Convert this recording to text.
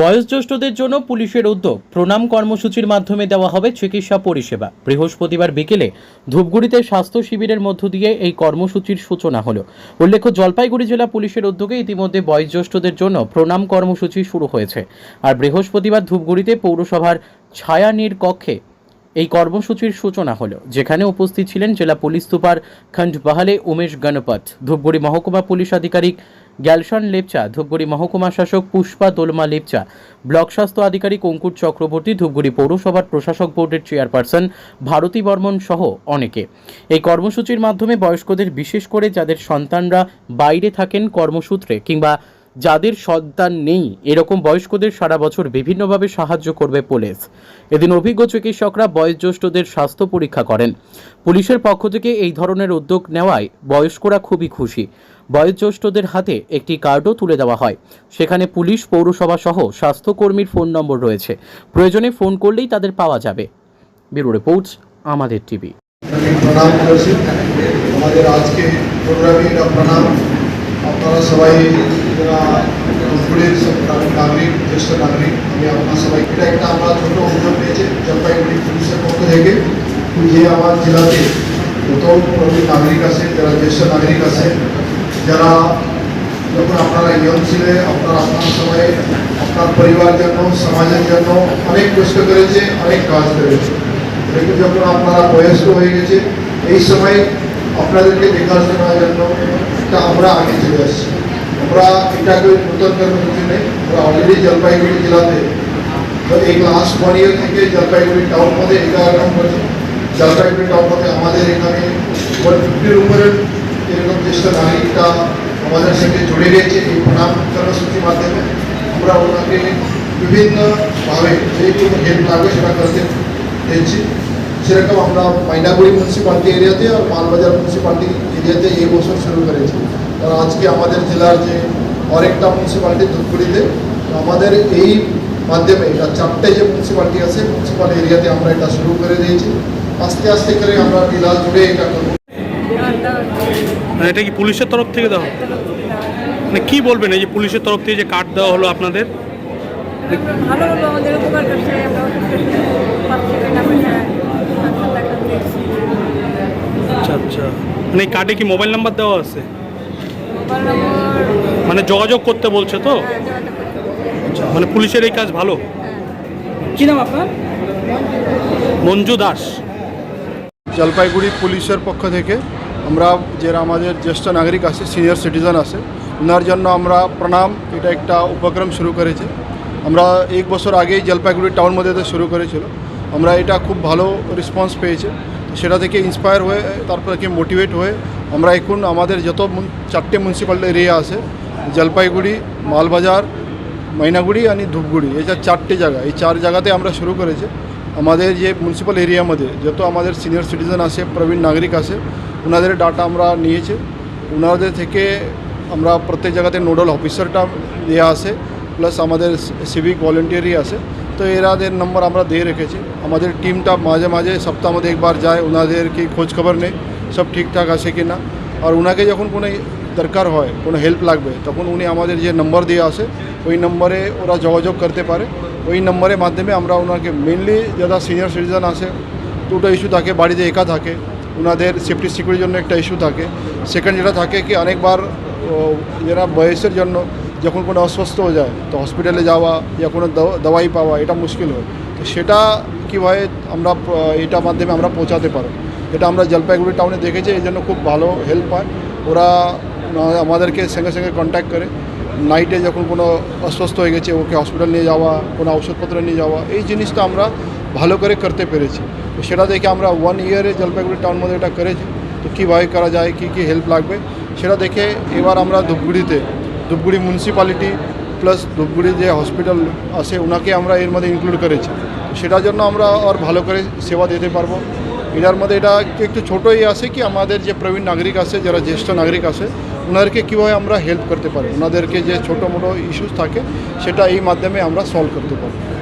বয়োজ্যেষ্ঠদের জন্য পুলিশের উদ্যোগ। প্রণাম কর্মসূচির মাধ্যমে দেওয়া হবে চিকিৎসা পরিষেবা। বৃহস্পতিবার বিকেলে ধূপগুড়িতে স্বাস্থ্য শিবিরের মধ্য দিয়ে এই কর্মসূচির সূচনা হল। উল্লেখ্য, জলপাইগুড়ি জেলা পুলিশের উদ্যোগে ইতিমধ্যে বয়োজ্যেষ্ঠদের জন্য প্রণাম কর্মসূচি শুরু হয়েছে। আর বৃহস্পতিবার ধূপগুড়িতে পৌরসভার ছায়ানির কক্ষে এই কর্মসূচির সূচনা হলো। যেখানে উপস্থিত ছিলেন জেলা পুলিশ সুপার খণ্ড বাহালে উমেশ গণপত, ধূপগুড়ি মহকুমা পুলিশ আধিকারিক গ্যালশন লেপচা, ধূপগুড়ি মহকুমা শাসক পুষ্পা দোলমা লেপচা, ব্লক স্বাস্থ্য আধিকারিক অঙ্কুর চক্রবর্তী, ধূপগুড়ি পৌরসভার প্রশাসক বোর্ডের চেয়ারপারসন ভারতী বর্মন সহ অনেকে। এই কর্মসূচির মাধ্যমে বয়স্কদের, বিশেষ করে যাদের সন্তানরা বাইরে থাকেন কর্মসূত্রে কিংবা যাদের সন্তান নেই, এরকম বয়স্কদের সারা বছর বিভিন্নভাবে সাহায্য করবে পুলিশ। এদিন অভিজ্ঞ চিকিৎসকরা বয়োজ্যেষ্ঠদের স্বাস্থ্য পরীক্ষা করেন। পুলিশের পক্ষ থেকে এই ধরনের উদ্যোগ নেওয়ায় বয়স্করা খুবই খুশি। বয়োজ্যেষ্ঠদের হাতে একটি কার্ডও তুলে দেওয়া হয়। সেখানে পুলিশ, পৌরসভা সহ স্বাস্থ্যকর্মীর ফোন নম্বর রয়েছে। প্রয়োজনে ফোন করলেই তাদের পাওয়া যাবে। ব্যুরো রিপোর্টস, আমাদের টিভি। প্রণাম করছি। আমাদের আজকে প্রোগ্রামে প্রণাম। আপনারা সবাই যারা ধূপগুড়ির সব নাগরিক জ্যেষ্ঠ নাগরিক আমি আপনার সবাই এটা একটা আমরা ছোট উদ্যোগ নিয়েছি জলপাইগুড়ি পুলিশের পক্ষ থেকে যে আমার জেলাতে নতুন প্রবীণ নাগরিক আছে যারা জ্যেষ্ঠ নাগরিক আছে যারা যখন আপনারা ইয়ং ছিলে আপনারা আপনার সময়ে আপনার পরিবার জন্য সমাজের জন্য অনেক কষ্ট করেছে অনেক কাজ করেছে দেখুন যখন আপনারা বয়স্ক হয়ে গেছে এই সময় আপনাদেরকে দেখাশোনার জন্য একটা আমরা আগে চলে আসছি আমরা এটাকে নতুন কর্মসূচি নেই। আমরা অলরেডি জলপাইগুড়ি জেলাতে এই লাস্ট ওয়ান ইয়ার থেকে জলপাইগুড়ি টাউন মধ্যে এগারো নম্বর জলপাইগুড়ি টাউন মধ্যে আমাদের এখানে ওয়ান ফিফটির উপরের এরকম জ্যেষ্ঠ নাগরিকটা আমাদের সঙ্গে জুড়ে গেছে, এই প্রণাম কর্মসূচির মাধ্যমে আমরা ওনাকে বিভিন্নভাবে যেটুকু হেল্প লাগবে সেটা করতে দিচ্ছি সেরকম আমরা মাইনাগুড়ি মিউনিসিপালিটি এরিয়াতে আর মালবাজার মিউনিসিপালিটি এরিয়াতে এই বছর শুরু করেছি। কারণ আজকে আমাদের জেলার যে অনেকটা মিউনিসিপালিটি ধূপগুড়িতে আমাদের এই মাধ্যমে এটা চারটে যে মিউনিসিপালিটি আছে মিউনিসিপাল এরিয়াতে আমরা এটা শুরু করে দিয়েছি। আস্তে আস্তে করে আমরা জেলা জুড়ে এটা করব। মানে এটা কি পুলিশের তরফ থেকে দেওয়া মানে কি বলবেন এই যে পুলিশের তরফ থেকে যে কার্ড দেওয়া হলো আপনাদের? ভালো হলো আমাদের উপকার করছে আচ্ছা আচ্ছা। মানে এই কার্ডে কি মোবাইল নাম্বার দেওয়া আছে? মানে যোগাযোগ করতে বলছে তো? হ্যাঁ। আচ্ছা মানে পুলিশের এই কাজ ভালো? হ্যাঁ। কি নাম আপনার? মঞ্জু দাস। জলপাইগুড়ি পুলিশের পক্ষ থেকে আমরা যারা আমাদের জ্যেষ্ঠ নাগরিক আছে সিনিয়র সিটিজেন আছে ওনার জন্য আমরা প্রণাম। এটা একটা উপক্রম শুরু করেছি। আমরা এক বছর আগেই জলপাইগুড়ি টাউন মধ্যে শুরু করেছিল। আমরা এটা খুব ভালো রেসপন্স পেয়েছে। সেটা থেকে ইন্সপায়ার হয়ে, তারপর থেকে মোটিভেট হয়ে আমরা এখন আমাদের যত চারটে মিউনিসিপ্যাল এরিয়া আছে, জলপাইগুড়ি, মালবাজার, মাইনাগুড়ি আর ধূপগুড়ি, এই চারটে জায়গা। এই চার জায়গাতে আমরা শুরু করেছি। আমাদের যে মিউনিসিপ্যাল মধ্যে যত আমাদের সিনিয়র সিটিজেন আছে, প্রবীণ নাগরিক আছে ওনাদের ডাটা আমরা নিয়েছি। ওনাদের থেকে আমরা প্রত্যেক জায়গাতে নোডাল অফিসারটা দেওয়া আছে প্লাস আমাদের সিভিক ভলেন্টিয়ারই আছে। তো এরাদের নম্বর আমরা দিয়ে রেখেছি। আমাদের টিমটা মাঝে মাঝে সপ্তাহ মধ্যে একবার যায়, ওনাদের কি খোঁজ খবর নেই, সব ঠিকঠাক আছে কি না আর ওনাকে যখন কোনো দরকার হয়, কোনো হেল্প লাগবে, তখন উনি আমাদের যে নম্বর দিয়ে আসে, ওই নম্বরে ওরা যোগাযোগ করতে পারে। ওই নম্বরের মাধ্যমে আমরা ওনাকে মেনলি যারা সিনিয়র সিটিজেন আছে, দুটো ইস্যু থাকে, বাড়িতে একা থাকে, ওনাদের সেফটি সিকিউরিটির জন্য একটা ইস্যু থাকে। সেকেন্ড যেটা থাকে কি, অনেকবার যারা বয়সের জন্য যখন কোনো অসুস্থ হয়ে যায়, তো হসপিটালে যাওয়া या কোনো দাও- দাওয়াই পাওয়া, এটা মুশকিল হয়। তো সেটা কীভাবে আমরা এটার মাধ্যমে আমরা পৌঁছাতে পারো। এটা আমরা জলপাইগুড়ি টাউনে দেখেছি, এই জন্য খুব ভালো হেল্প পায় ওরা আমাদেরকে সঙ্গে সঙ্গে কন্ট্যাক্ট করে। নাইটে যখন কোনো অসুস্থ হয়ে গেছে, ওকে হসপিটাল নিয়ে যাওয়া, কোনো ওষুধপত্র নিয়ে যাওয়া, এই জিনিসটা আমরা ভালো করে করতে পেরেছি। তো সেটা দেখে আমরা ওয়ান ইয়ারে জলপাইগুড়ি টাউন মধ্যে এটা করেছি। তো কীভাবে করা যায়, কী কী হেল্প লাগবে, সেটা দেখে এবার আমরা ধূপগুড়িতে ধূপগুড়ি মিউনিসিপ্যালিটি প্লাস ধূপগুড়ি যে হসপিটাল আছে ওনাকে আমরা এর মধ্যে ইনক্লুড করেছি। সেটার জন্য আমরা আর ভালো করে সেবা দিতে পারব। এটার মধ্যে এটা একটু- ছোটোই আছে কি, আমাদের যে প্রবীণ নাগরিক আছে, যারা জ্যেষ্ঠ নাগরিক আছে ওনাদেরকে কীভাবে আমরা হেল্প করতে পারি? ওনাদেরকে যে ছোটো মোটো ইস্যুস থাকে, সেটা এই মাধ্যমে আমরা সলভ করতে পারি